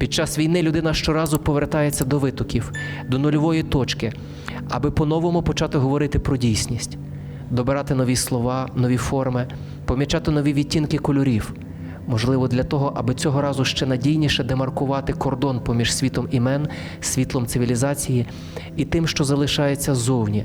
Під час війни людина щоразу повертається до витоків, до нульової точки, аби по-новому почати говорити про дійсність, добирати нові слова, нові форми, помічати нові відтінки кольорів. Можливо, для того, аби цього разу ще надійніше демаркувати кордон поміж світом імен, світлом цивілізації і тим, що залишається ззовні,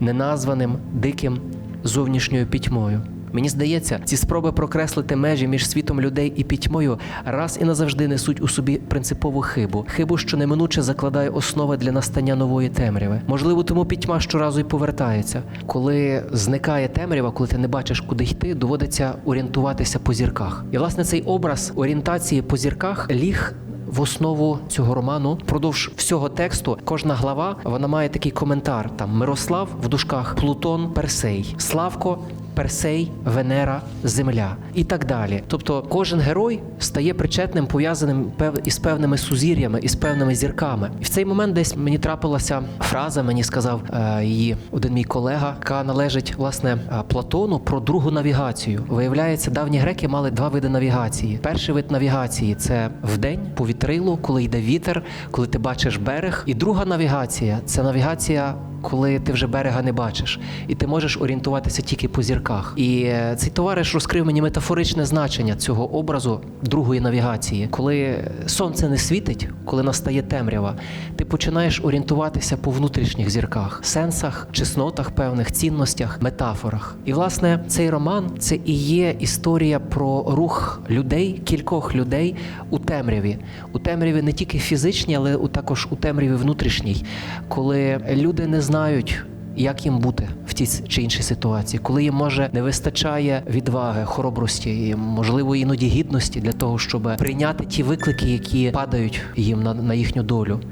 неназваним, диким, зовнішньою пітьмою. Мені здається, ці спроби прокреслити межі між світом людей і пітьмою раз і назавжди несуть у собі принципову хибу, хибу, що неминуче закладає основи для настання нової темряви. Можливо, тому пітьма щоразу й повертається. Коли зникає темрява, коли ти не бачиш, куди йти, доводиться орієнтуватися по зірках. І власне цей образ орієнтації по зірках ліг в основу цього роману впродовж всього тексту кожна глава вона має такий коментар: там Мирослав в дужках, Плутон, Персей, Славко. Персей, Венера, Земля і так далі. Тобто кожен герой стає причетним, пов'язаним із певними сузір'ями, із певними зірками. І в цей момент десь мені трапилася фраза, мені сказав е, її один мій колега, яка належить власне е, Платону про другу навігацію. Виявляється, давні греки мали два види навігації. Перший вид навігації це вдень по вітрилу, коли йде вітер, коли ти бачиш берег. І друга навігація це навігація коли ти вже берега не бачиш, і ти можеш орієнтуватися тільки по зірках. І е, цей товариш розкрив мені метафоричне значення цього образу другої навігації. Коли сонце не світить, коли настає темрява, ти починаєш орієнтуватися по внутрішніх зірках, сенсах, чеснотах, певних цінностях, метафорах. І власне цей роман це і є історія про рух людей, кількох людей у темряві, у темряві не тільки фізичній, але також у темряві внутрішній, коли люди не знають. Як їм бути в тій чи іншій ситуації, коли їм може не вистачає відваги, хоробрості, і, можливо, іноді гідності для того, щоб прийняти ті виклики, які падають їм на, на їхню долю.